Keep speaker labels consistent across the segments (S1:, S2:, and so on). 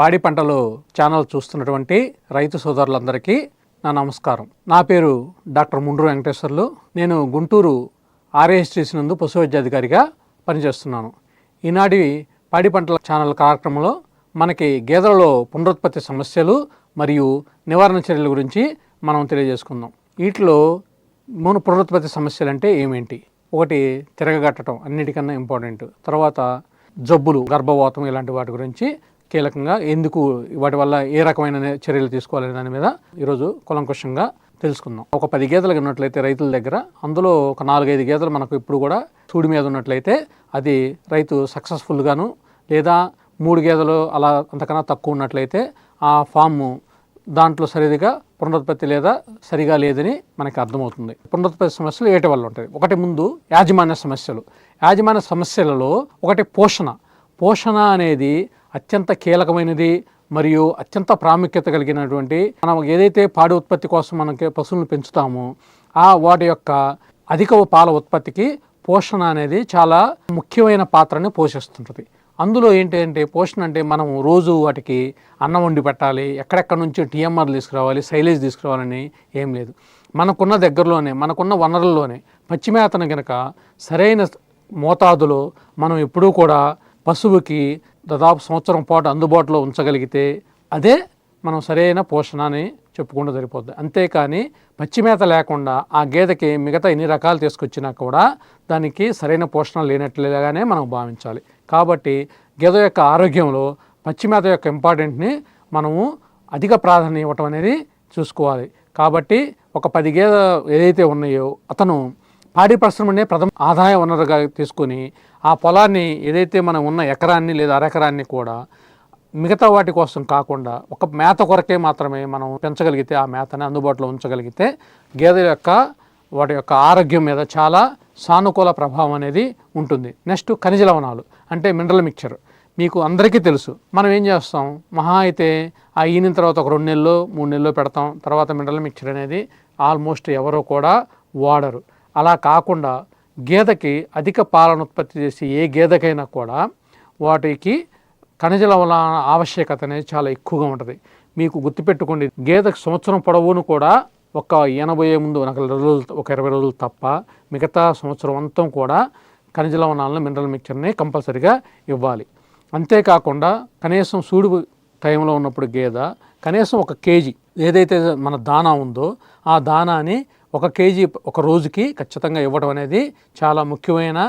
S1: పాడి పంటలు ఛానల్ చూస్తున్నటువంటి రైతు సోదరులందరికీ నా నమస్కారం. నా పేరు డాక్టర్ ముండ్రు వెంకటేశ్వర్లు. నేను గుంటూరు ఆర్ఏఎస్టీసీ నందు పశు వైద్యాధికారిగా పనిచేస్తున్నాను. ఈనాటి పాడి పంటల ఛానల్ కార్యక్రమంలో మనకి గేదెలలో పునరుత్పత్తి సమస్యలు మరియు నివారణ చర్యల గురించి మనం తెలియజేసుకుందాం. వీటిలో మూడు పునరుత్పత్తి సమస్యలు అంటే ఏమేంటి? ఒకటి తిరగగట్టడం అన్నిటికన్నా ఇంపార్టెంట్. తర్వాత జబ్బులు గర్భవాతం ఇలాంటి వాటి గురించి కీలకంగా ఎందుకు వాటి వల్ల ఏ రకమైన చర్యలు తీసుకోవాలనే దాని మీద ఈరోజు కులంకుషంగా తెలుసుకుందాం. ఒక పది గేదెలు ఉన్నట్లయితే రైతుల దగ్గర అందులో ఒక నాలుగైదు గేదెలు మనకు ఇప్పుడు కూడా సూడి మీద ఉన్నట్లయితే అది రైతు సక్సెస్ఫుల్గాను లేదా మూడు గేదెలు అలా అంతకన్నా తక్కువ ఉన్నట్లయితే ఆ ఫామ్ దాంట్లో సరిదిగా పునరుత్పత్తి లేదా సరిగా లేదని మనకి అర్థమవుతుంది. పునరుత్పత్తి సమస్యలు ఏటి వల్ల ఉంటాయి? ఒకటి ముందు యాజమాన్య సమస్యలు. యాజమాన్య సమస్యలలో ఒకటి పోషణ. పోషణ అనేది అత్యంత కీలకమైనది మరియు అత్యంత ప్రాముఖ్యత కలిగినటువంటి మనం ఏదైతే పాడి ఉత్పత్తి కోసం మనకి పశువులను పెంచుతామో ఆ వాటి యొక్క అధిక పాల ఉత్పత్తికి పోషణ అనేది చాలా ముఖ్యమైన పాత్రని పోషిస్తుంటుంది. అందులో ఏంటంటే పోషణ అంటే మనం రోజు వాటికి అన్నం వండి పెట్టాలి ఎక్కడెక్కడ నుంచి టీఎంఆర్ తీసుకురావాలి సైలేజ్ తీసుకురావాలని ఏం లేదు. మనకున్న దగ్గరలోనే మనకున్న వనరుల్లోనే పచ్చిమేతను కనుక సరైన మోతాదులో మనం ఎప్పుడూ కూడా పశువుకి దాదాపు సంవత్సరం పాటు అందుబాటులో ఉంచగలిగితే అదే మనం సరైన పోషణ అని చెప్పుకుంటూ సరిపోద్ది. అంతేకాని పచ్చిమేత లేకుండా ఆ గేదెకి మిగతా ఎన్ని రకాలు తీసుకొచ్చినా కూడా దానికి సరైన పోషణ లేనట్లుగానే మనం భావించాలి. కాబట్టి గేదె యొక్క ఆరోగ్యంలో పచ్చిమేత యొక్క ఇంపార్టెంట్ని మనము అధిక ప్రాధాన్యం ఇవ్వటం అనేది చూసుకోవాలి. కాబట్టి ఒక పది గేదె ఏదైతే ఉన్నాయో అతను పాడి పరిశ్రమనే ప్రథమ ఆదాయ వనరుగా తీసుకొని ఆ పొలాన్ని ఏదైతే మనం ఉన్న ఎకరాన్ని లేదా అరెకరాన్ని కూడా మిగతా వాటి కోసం కాకుండా ఒక మేత కొరకే మాత్రమే మనం పెంచగలిగితే ఆ మేతని అందుబాటులో ఉంచగలిగితే గేదె యొక్క వాటి యొక్క ఆరోగ్యం మీద చాలా సానుకూల ప్రభావం అనేది ఉంటుంది. నెక్స్ట్ ఖనిజ లవణాలు అంటే మినరల్ మిక్చర్. మీకు అందరికీ తెలుసు. మనం ఏం చేస్తాం? మహా అయితే ఆ ఈనిన తర్వాత ఒక రెండు నెలలు మూడు నెలలు పెడతాం. తర్వాత మినరల్ మిక్చర్ అనేది ఆల్మోస్ట్ ఎవరు కూడా వాడరు. అలా కాకుండా గేదెకి అధిక పాలను ఉత్పత్తి చేసి ఏ గేదెకైనా కూడా వాటికి ఖనిజ లవణ ఆవశ్యకత అనేది చాలా ఎక్కువగా ఉంటుంది. మీకు గుర్తుపెట్టుకోండి గేదెకు సంవత్సరం పొడవును కూడా ఒక ఎనభై ముందు ఒక రోజులు ఒక ఇరవై రోజులు తప్ప మిగతా సంవత్సరం అంతం కూడా ఖనిజ లవణాలను మినరల్ మిక్చర్ని కంపల్సరిగా ఇవ్వాలి. అంతేకాకుండా కనీసం సూడు టైంలో ఉన్నప్పుడు గేదె కనీసం ఒక కేజీ ఏదైతే మన దానా ఉందో ఆ దానాని ఒక కేజీ ఒక రోజుకి ఖచ్చితంగా ఇవ్వడం అనేది చాలా ముఖ్యమైన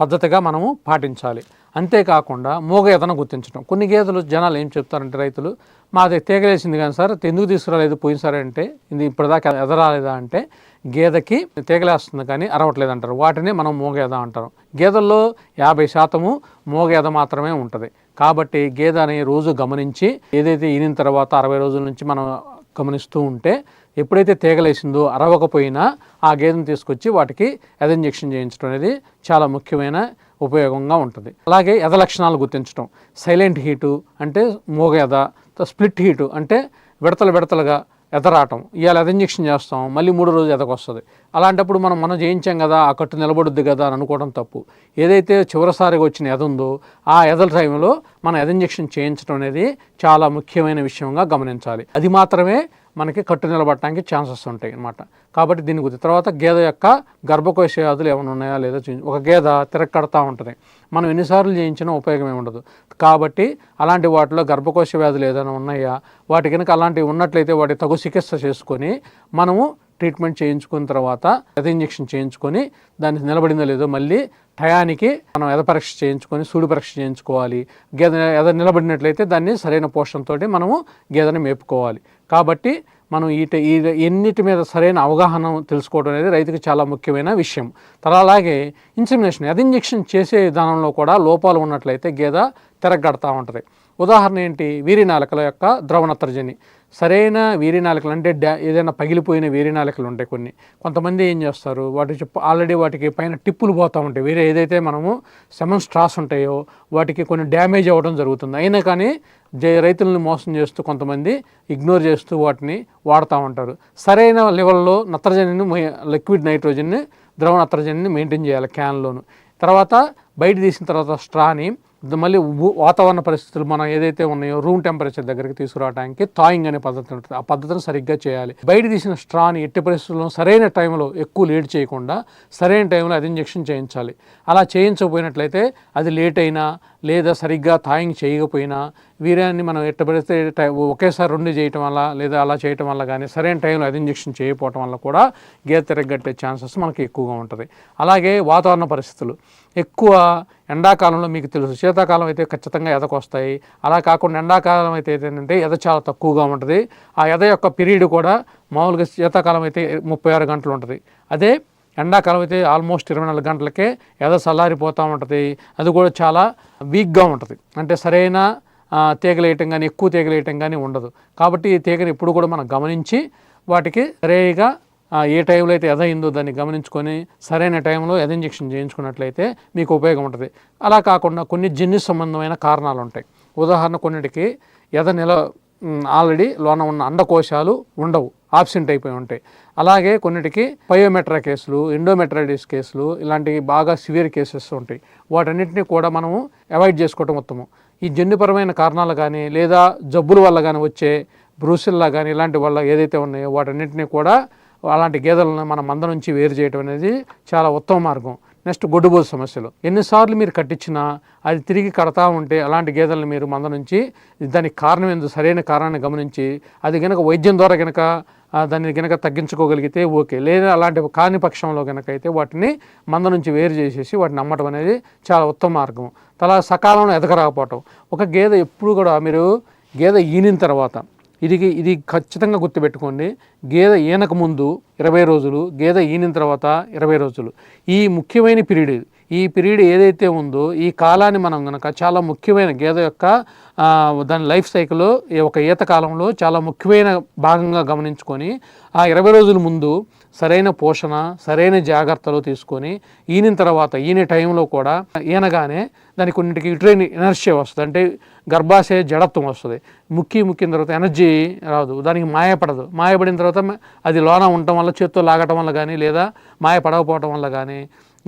S1: పద్ధతిగా మనము పాటించాలి. అంతేకాకుండా మూగ ఎదన గుర్తించడం. కొన్ని గేదెలు జనాలు ఏం చెప్తారంటే రైతులు మాది తీగలేసింది కానీ సార్ ఎందుకు తీసుకురాలేదు పోయినసారి అంటే ఇది ఇప్పటిదాకా ఎదరాలేదా అంటే గేదెకి తీగలేస్తుంది కానీ అరవట్లేదు అంటారు. వాటిని మనం మూగేద అంటారు. గేదెల్లో యాభై శాతము మూగేద మాత్రమే ఉంటుంది. కాబట్టి గేదెని రోజు గమనించి ఏదైతే ఈనిన తర్వాత అరవై రోజుల నుంచి మనం గమనిస్తూ ఉంటే ఎప్పుడైతే తీగలేసిందో అరవకపోయినా ఆ గేదెను తీసుకొచ్చి వాటికి ఎద ఇంజెక్షన్ చేయించడం అనేది చాలా ముఖ్యమైన ఉపయోగంగా ఉంటుంది. అలాగే ఎద లక్షణాలు గుర్తించడం. సైలెంట్ హీటు అంటే మూగ ఎద స్ప్లిట్ హీటు అంటే విడతలు విడతలుగా ఎదరాటం. ఇవాళ ఎద ఇంజెక్షన్ చేస్తాం మళ్ళీ మూడో రోజు ఎదకొస్తుంది. అలాంటప్పుడు మనం మనం చేయించాం కదా ఆ కట్టు నిలబడుద్ది కదా అని అనుకోవడం తప్పు. ఏదైతే చివరిసారిగా వచ్చిన ఎద ఉందో ఆ ఎదల టైంలో మనం ఎద ఇంజెక్షన్ చేయించడం అనేది చాలా ముఖ్యమైన విషయంగా గమనించాలి. అది మాత్రమే మనకి కట్టు నిలబడటానికి ఛాన్సెస్ ఉంటాయి అన్నమాట. కాబట్టి దీని గురించి తర్వాత గేదె యొక్క గర్భకోశ వ్యాధులు ఏమైనా ఉన్నాయా లేదా చూసి ఒక గేదె తిరగకడతా ఉంటుంది. మనం ఎన్నిసార్లు చేయించినా ఉపయోగం ఉండదు. కాబట్టి అలాంటి వాటిలో గర్భకోశ వ్యాధులు ఏదైనా ఉన్నాయా? వాటి కనుక అలాంటివి ఉన్నట్లయితే వాటి తగు చికిత్స చేసుకొని మనము ట్రీట్మెంట్ చేయించుకున్న తర్వాత ఎద ఇంజెక్షన్ చేయించుకొని దాన్ని నిలబడిందో లేదో మళ్ళీ టయానికి మనం ఎద పరీక్ష చేయించుకొని సూడి పరీక్ష చేయించుకోవాలి. గేదె ఎద నిలబడినట్లయితే దాన్ని సరైన పోషణతో మనము గేదెని మేపుకోవాలి. కాబట్టి మనం ఈట ఈ ఎన్నిటి మీద సరైన అవగాహన తెలుసుకోవడం అనేది రైతుకు చాలా ముఖ్యమైన విషయం. తర్వాత అలాగే ఇన్సిమినేషన్ అది ఇంజెక్షన్ చేసే విధానంలో కూడా లోపాలు ఉన్నట్లయితే గేదె తిరగడతా ఉంటుంది. ఉదాహరణ ఏంటి? వీరినాలకల యొక్క ద్రవ నత్రజని సరైన వీరినాలకలు అంటే డ్యా ఏదైనా పగిలిపోయిన వీరినాలకలు ఉంటాయి కొన్ని. కొంతమంది ఏం చేస్తారు? వాటి చెప్పు ఆల్రెడీ వాటికి పైన టిప్పులు పోతూ ఉంటాయి. వేరే ఏదైతే మనము సెమన్ స్ట్రాస్ ఉంటాయో వాటికి కొన్ని డ్యామేజ్ అవ్వడం జరుగుతుంది. అయినా కానీ జై రైతులను మోసం చేస్తూ కొంతమంది ఇగ్నోర్ చేస్తూ వాటిని వాడుతూ ఉంటారు. సరైన లెవెల్లో నత్రజనిని లిక్విడ్ నైట్రోజన్ని ద్రవ నత్రజనిని మెయింటైన్ చేయాలి క్యాన్లోను. తర్వాత బయట తీసిన తర్వాత స్ట్రాని మళ్ళీ వాతావరణ పరిస్థితులు మనం ఏదైతే ఉన్నాయో రూమ్ టెంపరేచర్ దగ్గరికి తీసుకురావడానికి థాయింగ్ అనే పద్ధతి ఉంటుంది. ఆ పద్ధతిని సరిగ్గా చేయాలి. బయట తీసిన స్ట్రాని ఎట్టి పరిస్థితుల్లో సరైన టైంలో ఎక్కువ లేట్ చేయకుండా సరైన టైంలో అది ఇంజెక్షన్ చేయించాలి. అలా చేయించకపోయినట్లయితే అది లేట్ అయినా లేదా సరిగ్గా థాయింగ్ చేయకపోయినా వీర్యాన్ని మనం ఎట్టబడితే ఒకేసారి రెండు చేయటం వల్ల లేదా అలా చేయటం వల్ల కానీ సరైన టైంలో అది ఇంజెక్షన్ చేయకపోవటం వల్ల కూడా గేదె తిరగట్టే ఛాన్సెస్ మనకి ఎక్కువగా ఉంటుంది. అలాగే వాతావరణ పరిస్థితులు. ఎక్కువ ఎండాకాలంలో మీకు తెలుసు శీతాకాలం అయితే ఖచ్చితంగా ఎదకు వస్తాయి. అలా కాకుండా ఎండాకాలం అయితే ఏంటంటే ఎద చాలా తక్కువగా ఉంటుంది. ఆ ఎద యొక్క పీరియడ్ కూడా మామూలుగా శీతాకాలం అయితే ముప్పై ఆరు గంటలు ఉంటుంది. అదే ఎండాకాలం అయితే ఆల్మోస్ట్ ఇరవై నాలుగు గంటలకే ఎద చల్లారిపోతూ ఉంటుంది. అది కూడా చాలా వీక్గా ఉంటుంది. అంటే సరైన తీగలేయటం కానీ ఎక్కువ తీగలేయటం కానీ ఉండదు. కాబట్టి ఈ తీగని ఎప్పుడు కూడా మనం గమనించి వాటికి సరేగా ఏ టైంలో అయితే ఎద అయిందో దాన్ని గమనించుకొని సరైన టైంలో ఎద ఇంజెక్షన్ చేయించుకున్నట్లయితే మీకు ఉపయోగం ఉంటుంది. అలా కాకుండా కొన్ని జిన్ని సంబంధమైన కారణాలు ఉంటాయి ఉదాహరణ కొన్నిటికి ఎద నిల ఆల్రెడీ లోన ఉన్న అండకోశాలు ఉండవు. ఆబ్సెంట్ అయిపోయి ఉంటాయి. అలాగే కొన్నిటికి పయోమెట్రా కేసులు ఎండోమెట్రైటిస్ కేసులు ఇలాంటివి బాగా సివియర్ కేసెస్ ఉంటాయి. వాటన్నిటిని కూడా మనము అవాయిడ్ చేసుకోవటం ఉత్తమం. ఈ జన్యుపరమైన కారణాలు కానీ లేదా జబ్బుల వల్ల కానీ వచ్చే బ్రూసిల్లా కానీ ఇలాంటి వల్ల ఏదైతే ఉన్నాయో వాటన్నిటిని కూడా అలాంటి గేదెలను మన మంద నుంచి వేరు చేయడం అనేది చాలా ఉత్తమ మార్గం. నెక్స్ట్ గొడ్డుబోజు సమస్యలు. ఎన్నిసార్లు మీరు కట్టించినా అది తిరిగి కడతా ఉంటే అలాంటి గేదెలను మీరు మంద నుంచి దానికి కారణం ఎందుకు సరైన కారణాన్ని గమనించి అది గనక వైద్యం ద్వారా గనక దాన్ని గనక తగ్గించుకోగలిగితే ఓకే. లేదా అలాంటి కాని పక్షంలో గనక అయితే వాటిని మంద నుంచి వేరు చేసేసి వాటిని అమ్మటం అనేది చాలా ఉత్తమ మార్గం. తలా సకాలంలో ఎదగరాకపోవటం. ఒక గేదె ఎప్పుడు కూడా మీరు గేదె ఈనిన తర్వాత ఇది ఇది ఖచ్చితంగా గుర్తుపెట్టుకోండి. గేదె ఈనక ముందు ఇరవై రోజులు గేదె ఈనిన తర్వాత ఇరవై రోజులు. ఈ ముఖ్యమైన పీరియడ్ ఇది. ఈ పీరియడ్ ఏదైతే ఉందో ఈ కాలాన్ని మనం కనుక చాలా ముఖ్యమైన గేదె యొక్క దాని లైఫ్ సైకిల్ ఈ ఒక ఈత కాలంలో చాలా ముఖ్యమైన భాగంగా గమనించుకొని ఆ ఇరవై రోజుల ముందు సరైన పోషణ సరైన జాగ్రత్తలు తీసుకొని ఈనిన తర్వాత ఈనే టైంలో కూడా ఈనగానే దానికి కొన్నింటికి యుట్రైన్ ఎనర్జీ వస్తుంది. అంటే గర్భాశయ జడత్వం వస్తుంది. ముక్కి ముక్కిన తర్వాత ఎనర్జీ రాదు. దానికి మాయపడదు. మాయపడిన తర్వాత అది లోన ఉండటం వల్ల చేత్తో లాగటం వల్ల కానీ లేదా మాయ పడకపోవటం వల్ల కానీ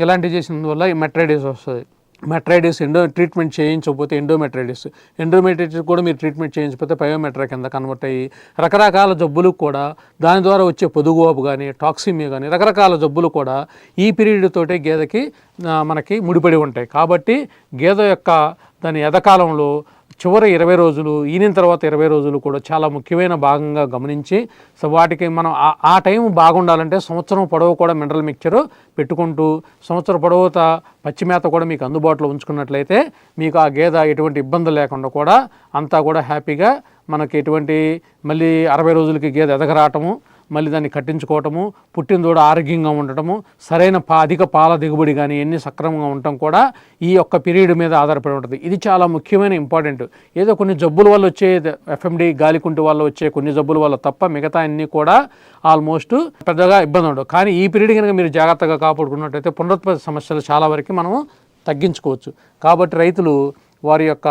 S1: ఇలాంటివి చేసినందువల్ల ఈ మెట్రైటిస్ వస్తుంది. మెట్రైటిస్ ఎండో ట్రీట్మెంట్ చేయించకపోతే ఎండోమెట్రైటిస్ ఎండోమెట్రైటిస్ కూడా మీరు ట్రీట్మెంట్ చేయించకపోతే పయోమెట్రా కింద కన్వర్ట్ అయ్యి రకరకాల జబ్బులు కూడా దాని ద్వారా వచ్చే పొదుగువాపు కానీ టాక్సిమియా కానీ రకరకాల జబ్బులు కూడా ఈ పీరియడ్ తోటే గేదెకి మనకి ముడిపడి ఉంటాయి. కాబట్టి గేదె యొక్క దాని ఎదకాలంలో చివరి ఇరవై రోజులు ఈనిన తర్వాత ఇరవై రోజులు కూడా చాలా ముఖ్యమైన భాగంగా గమనించి సో వాటికి మనం ఆ- ఆ టైం బాగుండాలంటే సంవత్సరం పొడవు కూడా మినరల్ మిక్చర్ పెట్టుకుంటూ సంవత్సరం పొడవుత పచ్చి మేత కూడా మీకు అందుబాటులో ఉంచుకున్నట్లయితే మీకు ఆ గేదె ఎటువంటి ఇబ్బంది లేకుండా కూడా అంతా కూడా హ్యాపీగా మనకి ఎటువంటి మళ్ళీ అరవై రోజులకి గేదె ఎదగరాటము మళ్ళీ దాన్ని కట్టించుకోవటము పుట్టిన దూడ ఆరోగ్యంగా ఉండటము సరైన పా అధిక పాల దిగుబడి కానీ ఎన్ని సక్రమంగా ఉండటం కూడా ఈ యొక్క పీరియడ్ మీద ఆధారపడి ఉంటుంది. ఇది చాలా ముఖ్యమైన ఇంపార్టెంట్. ఏదో కొన్ని జబ్బుల వల్ల వచ్చే ఎఫ్ఎండి గాలికుంటు వల్ల వచ్చే కొన్ని జబ్బుల వల్ల తప్ప మిగతా అన్నీ కూడా ఆల్మోస్ట్ పెద్దగా ఇబ్బంది ఉండవు. కానీ ఈ పీరియడ్ కనుక మీరు జాగ్రత్తగా కాపాడుకున్నట్టయితే పునరుత్పత్తి సమస్యలు చాలా వరకు మనము తగ్గించుకోవచ్చు. కాబట్టి రైతులు వారి యొక్క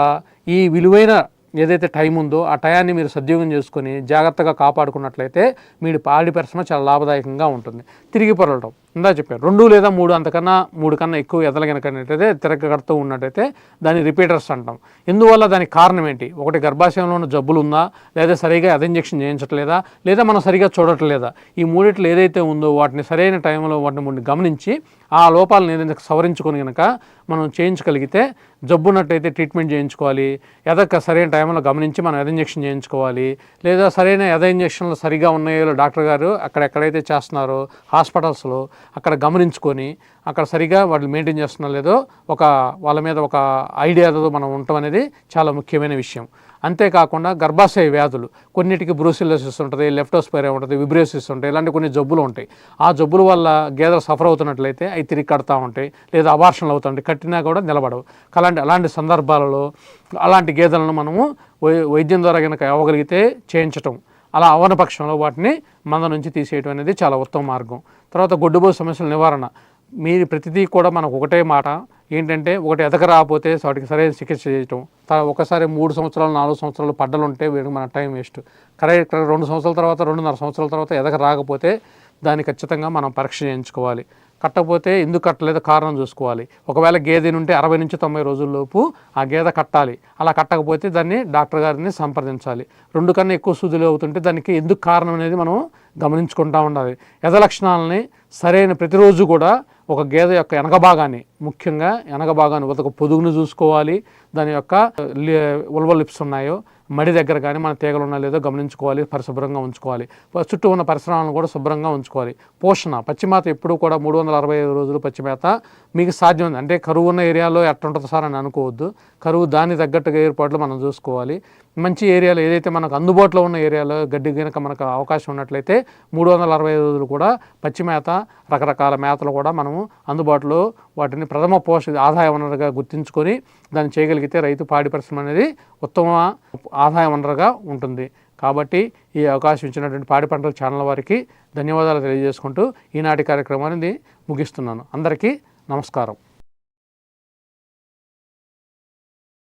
S1: ఈ విలువైన ఏదైతే టైం ఉందో ఆ టయాన్ని మీరు సద్యోగం చేసుకొని జాగ్రత్తగా కాపాడుకున్నట్లయితే మీరు పాడి పరిశ్రమ చాలా లాభదాయకంగా ఉంటుంది. తిరిగి పొరలటం. ఇందా చెప్పారు రెండు లేదా మూడు అంతకన్నా మూడు కన్నా ఎక్కువ ఎదల కనుకనట్టయితే తిరగకడుతూ ఉన్నట్టయితే దాన్ని రిపీటర్స్ అంటాం. ఎందువల్ల దానికి కారణం ఏంటి? ఒకటి గర్భాశయంలో ఉన్న జబ్బులు ఉందా? లేదా సరిగా అద ఇంజెక్షన్ చేయించట్లేదా? లేదా మనం సరిగా చూడట్లేదా? ఈ మూడిట్లు ఏదైతే ఉందో వాటిని సరైన టైంలో వాటిని ముందు గమనించి ఆ లోపాలను ఏదైనా సవరించుకొని కనుక మనం చేయించగలిగితే జబ్బున్నట్టయితే ట్రీట్మెంట్ చేయించుకోవాలి. ఎదక సరైన టైంలో గమనించి మనం ఎద ఇంజెక్షన్ చేయించుకోవాలి. లేదా సరైన ఎద ఇంజెక్షన్లు సరిగా ఉన్నాయో డాక్టర్ గారు అక్కడ ఎక్కడైతే చేస్తున్నారో హాస్పిటల్స్లో అక్కడ గమనించుకొని అక్కడ సరిగా వాళ్ళు మెయింటైన్ చేస్తున్నా లేదో ఒక వాళ్ళ మీద ఒక ఐడియాతో మనం ఉండటం అనేది చాలా ముఖ్యమైన విషయం. అంతేకాకుండా గర్భాశయ వ్యాధులు కొన్నిటికి బ్రూసిలోసిస్ ఉంటుంది లెఫ్టోస్పైరియా ఉంటుంది విబ్రేసిస్ ఉంటాయి ఇలాంటి కొన్ని జబ్బులు ఉంటాయి. ఆ జబ్బుల వల్ల గేదెలు సఫర్ అవుతున్నట్లయితే అవి తిరిగి కడతా ఉంటాయి లేదా అబార్షన్లు అవుతుంటాయి కట్టినా కూడా నిలబడవు. అలాంటి అలాంటి సందర్భాలలో అలాంటి గేదెలను మనము వై- వైద్యం ద్వారా కనుక ఇవ్వగలిగితే చేయించటం అలా అవన పక్షంలో వాటిని మంద నుంచి తీసేయడం అనేది చాలా ఉత్తమ మార్గం. తర్వాత గొడ్డుబోసు సమస్యల నివారణ. మీరు ప్రతిదీ కూడా మనకు ఒకటే మాట ఏంటంటే ఒకటి ఎదక రాకపోతే వాటికి సరైన చికిత్స చేయటం. త- ఒకసారి మూడు సంవత్సరాలు నాలుగు సంవత్సరాలు పడ్డలు ఉంటే వీడికి మన టైం వేస్ట్. కరెక్ట్ రెండు సంవత్సరాల తర్వాత రెండున్నర సంవత్సరాల తర్వాత ఎదక రాకపోతే దాన్ని ఖచ్చితంగా మనం పరీక్ష చేయించుకోవాలి. కట్టకపోతే ఎందుకు కట్టలేదు కారణం చూసుకోవాలి. ఒకవేళ గేదె నుండి అరవై నుంచి తొంభై రోజుల్లోపు ఆ గేదె కట్టాలి. అలా కట్టకపోతే దాన్ని డాక్టర్ గారిని సంప్రదించాలి. రెండు కన్నా ఎక్కువ సూదులు అవుతుంటే దానికి ఎందుకు కారణం అనేది మనం గమనించుకుంటూ ఉండాలి. యథ లక్షణాలని సరైన ప్రతిరోజు కూడా ఒక గేదె యొక్క వెనక భాగాన్ని ముఖ్యంగా వెనక భాగాన్ని ఒక పొదుగును చూసుకోవాలి. దాని యొక్క ఉల్వ లిప్స్ ఉన్నాయో మడి దగ్గర కానీ మన తీగలు ఉన్నా లేదో గమనించుకోవాలి పరిశుభ్రంగా ఉంచుకోవాలి. చుట్టూ ఉన్న పరిసరాలను కూడా శుభ్రంగా ఉంచుకోవాలి. పోషణ పచ్చిమేత ఎప్పుడూ కూడా మూడు వందల అరవై ఐదు రోజులు పచ్చిమేత మీకు సాధ్యం అంటే కరువు ఉన్న ఏరియాలో ఎట్టుంటుంది సార్ అని అనుకోవద్దు. కరువు దాని తగ్గట్టుగా ఏర్పాట్లు మనం చూసుకోవాలి. మంచి ఏరియాలో ఏదైతే మనకు అందుబాటులో ఉన్న ఏరియాలో గడ్డి కనుక మనకు అవకాశం ఉన్నట్లయితే మూడు వందల అరవై ఐదు రోజులు కూడా పచ్చి మేత రకరకాల మేతలు కూడా మనము అందుబాటులో వాటిని ప్రథమ పోషక ఆదాయ వనరుగా గుర్తించుకొని దాన్ని చేయగలిగితే రైతు పాడి పరిశ్రమ అనేది ఉత్తమ ఆదాయ వనరుగా ఉంటుంది. కాబట్టి ఈ అవకాశం ఇచ్చినటువంటి పాడి పంటల ఛానల్ వారికి ధన్యవాదాలు తెలియజేసుకుంటూ ఈనాటి కార్యక్రమాన్ని ముగిస్తున్నాను. అందరికీ నమస్కారం.